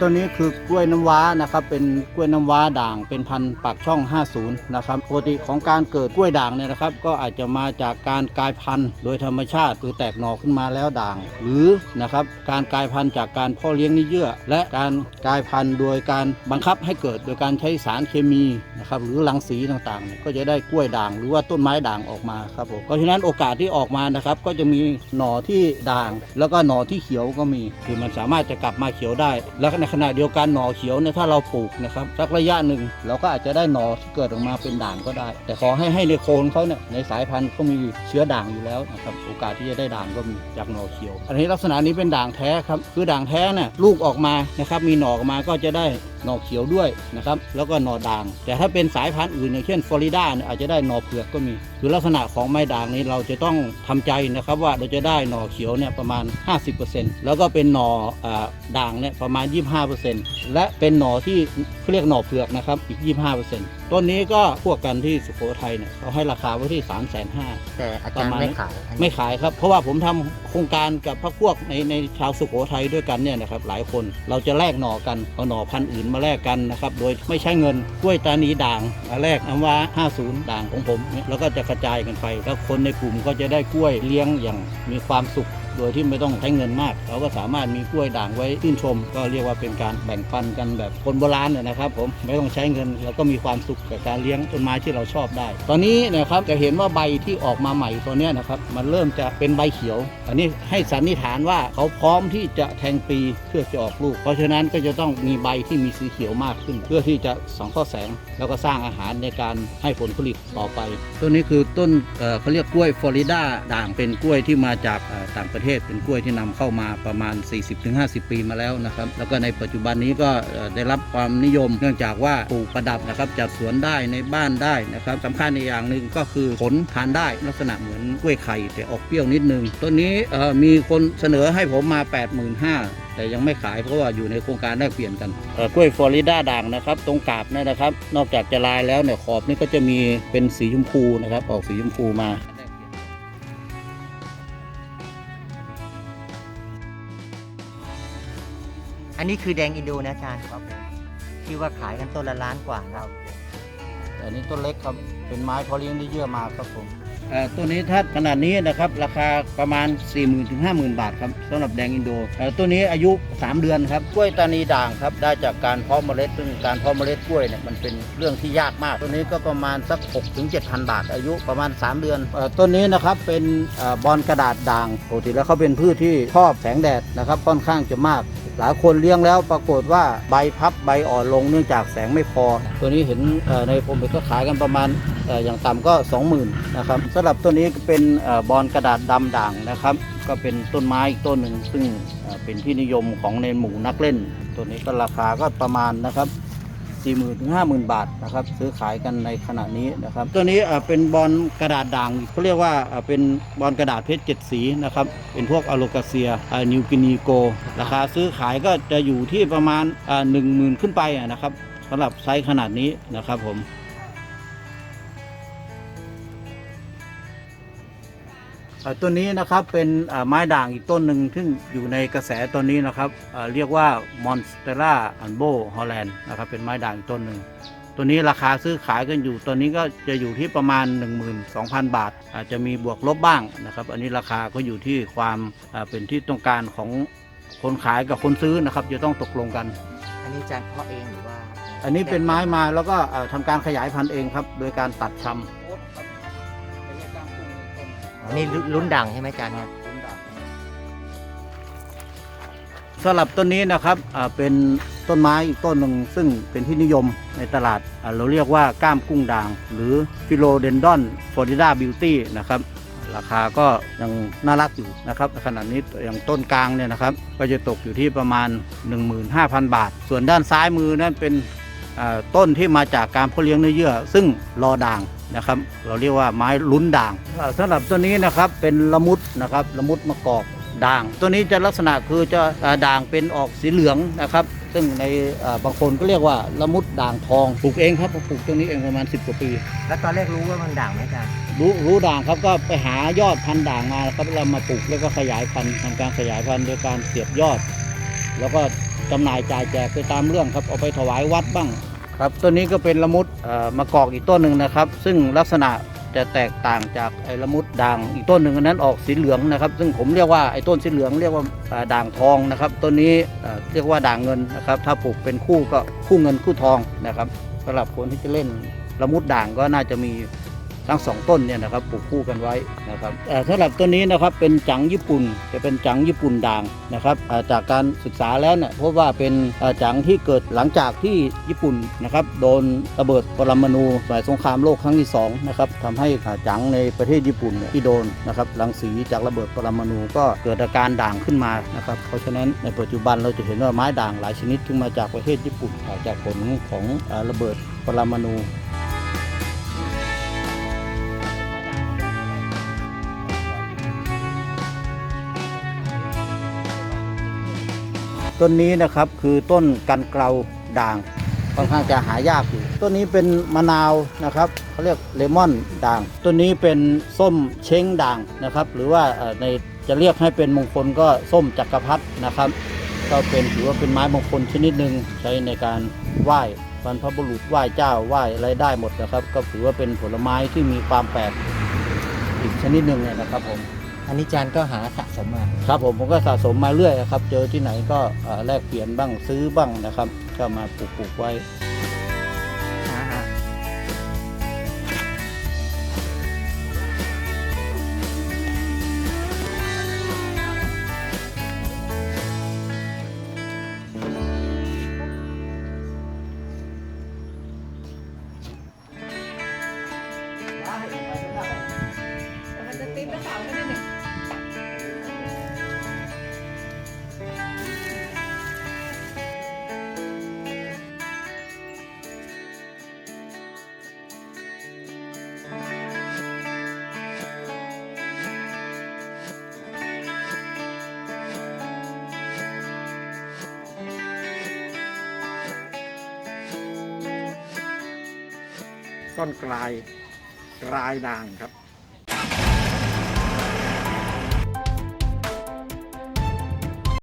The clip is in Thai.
ต้นนี้คือกล้วยน้ำว้านะครับเป็นกล้วยน้ำว้าด่างเป็นพันธุ์ปากช่อง 50 นะครับปกติของการเกิดกล้วยด่างเนี่ยนะครับก็อาจจะมาจากการกลายพันธุ์ โดยธรรมชาติคือแตกหน่อขึ้นมาแล้วด่าง หรือนะครับการกลายพันธุ์จากการพ่อเลี้ยงนิเยื่อ และการกลายพันธุ์โดยการบังคับให้เกิดโดยการใช้สารเคมีนะครับหรือรังสีต่างๆเนี่ยก็จะได้กล้วยด่าง หรือว่าต้นไม้ด่างออกมาครับผมเพราะฉะนั้นโอกาสที่ออกมานะครับก็จะมีหน่อที่ด่าง แล้วก็หน่อที่เขียวก็มีคือมันสามารถจะกลับมาเขียวได้แล้วในขณะเดียวกันหน่อเขียวเนี่ยถ้าเราปลูกนะครับสักระยะหนึ่งเราก็อาจจะได้หน่อที่เกิดออกมาเป็นด่างก็ได้ แต่ขอให้ให้ในโคนเขาเนี่ยในสายพันธุ์เขามีเชื้อด่างอยู่แล้วนะครับโอกาสที่จะได้ด่างก็มีจากหน่อเขียว อันนี้ลักษณะนี้เป็นด่างแท้ครับคือด่างแท้เนี่ยลูกออกมานะครับมีหน่อออกมาก็จะได้ หน่อเขียวด้วยนะครับแล้วก็หน่อด่าง แต่ถ้าเป็นสายพันธุ์อื่นอย่างเช่นฟลอริดาเนี่ยอาจจะได้หน่อเผือกก็มีคือลักษณะของไม้ด่างนี้เราจะต้องทำใจนะครับว่าเราจะได้หน่อเขียวเนี่ยประมาณ 50%แล้วก็เป็นหน่ออาด่างเนี่ยประมาณ 25%และเป็นหน่อที่เขาเรียกหน่อเผือกนะครับอีก 25% ต้นนี้ก็พวกกันที่สุโขทัยเนี่ยเขาให้ราคาไว้ที่3 5 0 0 0 0แต่อาจารย์ประมาณไม่ขายอันนี้ไม่ขายครับ เพราะว่าผมทำโครงการกับพรรคพวกในในชาวสุโขทัยด้วยกันเนี่ยนะครับหลายคนเราจะแลกหน่อกันเอาหน่อพันธุ์อื่นมาแลกกันนะครับโดยไม่ใช้เงินกล้วยตานีด่างมาแลกน้ำว้า50 ด่างของผมเนี่ยแล้วก็จะกระจายกันไป แล้วคนในกลุ่มก็จะได้กล้วยเลี้ยงอย่างมีความสุข โดยที่ไม่ต้องใช้เงินมาก เราก็สามารถมีกล้วยด่างไว้ชื่นชม ก็เรียกว่าเป็นการแบ่งปันกันแบบคนโบราณเนี่ยนะครับ ผมไม่ต้องใช้เงินแล้วก็มีความสุขกับการเลี้ยงต้นไม้ที่เราชอบได้ ตอนนี้นะครับจะเห็นว่าใบที่ออกมาใหม่ตัวนี้นะครับมันเริ่มจะเป็นใบเขียว อันนี้ให้สันนิษฐานว่าเขาพร้อมที่จะแทงปีเพื่อจะออกลูก เพราะฉะนั้นก็จะต้องมีใบที่มีสีเขียวมากขึ้น เพื่อที่จะสังเคราะห์แสง แล้วก็สร้างอาหารในการให้ผลผลิตต่อไป ต้นนี้คือต้นเเขาเรียกกล้วยฟลอริดาด่างเป็นกล้วยที่มาจากเอ่อต่างประเทศเป็นกล้วยที่นำเข้ามาประมาณ 40-50 ปีมาแล้วนะครับ แล้วก็ในปัจจุบันนี้ก็ได้รับความนิยม เนื่องจากว่าปลูกประดับนะครับจัดสวนได้ในบ้านได้นะครับสำคัญอีกอย่างหนึ่งก็คือผลทานได้ลักษณะเหมือนกล้วยไข่แต่ออกเปรี้ยวนิดนึงต้นนี้มีคนเสนอให้ผมมา 85,000แต่ยังไม่ขายเพราะว่าอยู่ในโครงการแลกเปลี่ยนกันกล้วยฟลอริดาด่างนะครับ ตรงกาบนี่นะครับ นอกจากจะลายแล้วเนี่ยขอบนี่ก็จะมีเป็นสีชมพูนะครับ ออกสีชมพูมา อันนี้คือแดงอินโดนะอาจารย์ครับที่ว่าขายกันต้นละล้านกว่าครับ แต่อันนี้ต้นเล็กครับ เป็นไม้พอเลี้ยงได้เยื่อมาครับผมเอ่อตัวนี้ถ้าขนาดนี้นะครับราคาประมาณ 4 0 0 0 0ถึง50,000 บาทครับสำหรับแดงอินโดเอ่อตัวนี้อายุ 3 เดือนครับกล้วยตานีด่างครับได้จากการเพาะเมล็ดซึ่งการเพาะเมล็ดกล้วยเนี่ยมันเป็นเรื่องที่ยากมาก ตัวนี้ก็ประมาณสัก6ถึง7,000 บาท อายุประมาณ 3 เดือนเอ่อต้นนี้นะครับเป็นเอ่อบอลกระดาษด่างปกติแล้วเขาเป็นพืชที่ชอบแสงแดดนะครับค่อนข้างจะมาก หลายคนเลี้ยงแล้วปรากฏว่าใบพับใบอ่อนลงเนื่องจากแสงไม่พอ ตัวนี้เห็นในผมเห็นก็ขายกันประมาณอย่างต่ำก็ 20,000นะครับสำหรับตัวนี้เป็นบอลกระดาษดำด่างนะครับ ก็เป็นต้นไม้อีกต้นหนึ่งซึ่งเป็นที่นิยมของในหมู่นักเล่น ตัวนี้ก็ราคาก็ประมาณนะครับ 4 0 0 0 0ถึง50,000 บาทนะครับซื้อขายกันในขณะนี้นะครับ ตัวนี้เป็นบอลกระดาษด่างเขาเรียกว่าเป็นบอลกระดาษเพชรเจ็ดสีนะครับเป็นพวกอโลกาเซียนิวกินีโก ราคาซื้อขายก็จะอยู่ที่ประมาณหนึ่งหมื่นขึ้นไปนะครับสำหรับไซส์ขนาดนี้นะครับผม ต้นนี้นะครับเป็นเอ่อไม้ด่างอีกต้นหนึ่งซึ่งอยู่ในกระแสตอนนี้นะครับเอ่อเรียกว่ามอนสเตล่าอันโบฮอลแลนด์นะครับเป็นไม้ด่างอีกต้นหนึ่งตัวนี้ราคาซื้อขายกันอยู่ตอนนี้ก็จะอยู่ที่ประมาณ 12,000 บาท อาจจะมีบวกลบบ้างนะครับ อันนี้ราคาก็อยู่ที่ความเอ่อเป็นที่ต้องการของคนขายกับคนซื้อนะครับ จะต้องตกลงกัน อันนี้อาจารย์เพาะเองหรือว่า อันนี้เป็นไม้มาแล้วก็เอ่อทำการขยายพันธุ์เองครับ โดยการตัดชำอ๋อ นี่ลุ้นดังใช่ไหมอาจารย์ครับสำหรับต้นนี้นะครับเป็นต้นไม้อีกต้นหนึ่งซึ่งเป็นที่นิยมในตลาดเราเรียกว่าก้ามกุ้งด่าง หรือฟิโลเดนดอนฟลอริดาบิวตี้นะครับ ราคาก็ยังน่ารักอยู่นะครับขนาดนี้อย่างต้นกลางเนี่ยนะครับ ก็จะตกอยู่ที่ประมาณ 15,000 บาท ส่วนด้านซ้ายมือนั่นเป็น ต้นที่มาจากการเพาะเลี้ยงเนื้อเยื่อ ซึ่งรอด่างนะครับ เราเรียกว่าไม้ลุ้นด่างอ่าสำหรับตัวนี้นะครับเป็นละมุดนะครับละมุดมะกอกด่าง ตัวนี้จะลักษณะคือจะอ่าด่างเป็นออกสีเหลืองนะครับ ซึ่งในอ่าบางคนก็เรียกว่าละมุดด่างทองปลูกเองครับปลูกตรงนี้เองประมาณ 10กว่าปี แล้วตอนแรกรู้ว่ามันด่างไหมอาจารย์รู้รู้ด่างครับก็ไปหายอดพันธุ์ด่างมาครับเรามาปลูกแล้วก็ขยายพันธุ์ทำการขยายพันธุ์โดยการเสียบยอด แล้วก็ จำหน่ายจ่ายแจกไปตามเรื่องครับเอาไปถวายวัดบ้างครับต้นนี้ก็เป็นละมุดมะกอกอีกต้นหนึ่งนะครับ ซึ่งลักษณะจะแตกต่างจากไอ้ละมุดด่างอีกต้นหนึ่งอันนั้นออกสีเหลืองนะครับ ซึ่งผมเรียกว่าไอ้ต้นสีเหลืองเรียกว่าด่างทองนะครับต้นนี้เรียกว่าด่างเงินนะครับ ถ้าปลูกเป็นคู่ก็คู่เงินคู่ทองนะครับสำหรับคนที่จะเล่นละมุดด่างก็น่าจะมี ทั้งสองต้นเนี่ยนะครับปลูกคู่กันไว้นะครับเอ่สำหรับต้นนี้นะครับเป็นจังญี่ปุ่นจะเป็นจังญี่ปุ่นด่างนะครับจากการศึกษาแล้วเนี่ยพบว่าเป็นจังที่เกิดหลังจากที่ญี่ปุ่นนะครับโดนระเบิดปรมาณูสมัยสงครามโลกครั้งที่สองนะครับทำให้จังในประเทศญี่ปุ่นเนี่ยที่โดนนะครับรังสีจากระเบิดปรมาณูก็เกิดอาการด่างขึ้นมานะครับเพราะฉะนั้นในปัจจุบันเราจะเห็นว่าไม้ด่างหลายชนิดที่มาจากประเทศญี่ปุ่นจากผลของระเบิดปรมาณู ต้นนี้นะครับคือต้นกันเกลาด่างค่อนข้างจะหายากอยู่ต้นนี้เป็นมะนาวนะครับเขาเรียกเลมอนด่างต้นนี้เป็นส้มเช้งด่างนะครับ หรือว่าในจะเรียกให้เป็นมงคลก็ส้มจักรพรรดินะครับ ก็เป็นถือว่าเป็นไม้มงคลชนิดหนึ่งใช้ในการไหว้บรรพบุรุษไหว้เจ้าไหว้อะไรได้หมดนะครับ ก็ถือว่าเป็นผลไม้ที่มีความแปลกอีกชนิดหนึ่งเนี่ยนะครับผม อันนี้อาจารย์ก็หาสะสมมาครับผมผมก็สะสมมาเรื่อยครับ เจอที่ไหนก็แลกเปลี่ยนบ้างซื้อบ้างนะครับ ก็มาปลูกปลูกไว้ ต้นกลายกลายด่างครับ